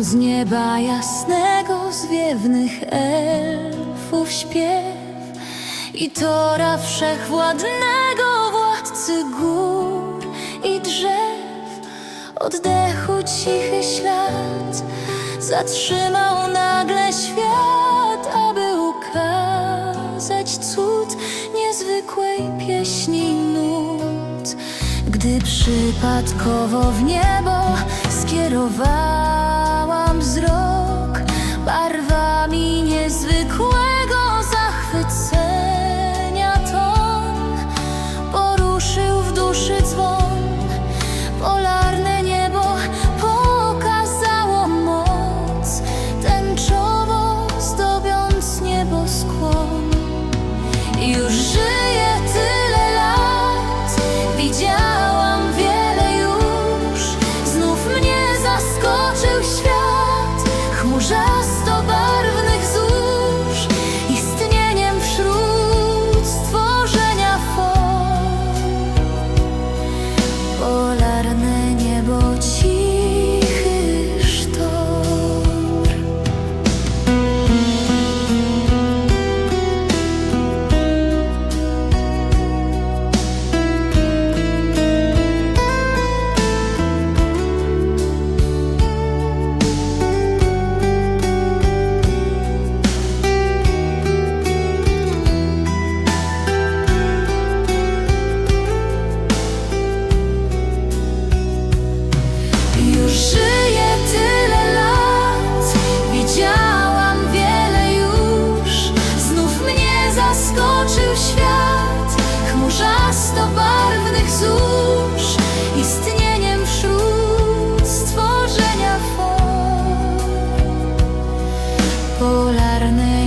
Z nieba jasnego zwiewnych elfów śpiew. I tora wszechwładnego władcy gór i drzew. Oddechu cichy ślad Zatrzymał nagle świat Gdy przypadkowo w niebo skierowałam wzrok Barwami niezwykłego cóż istnieniem wśród stworzenia form polarnych.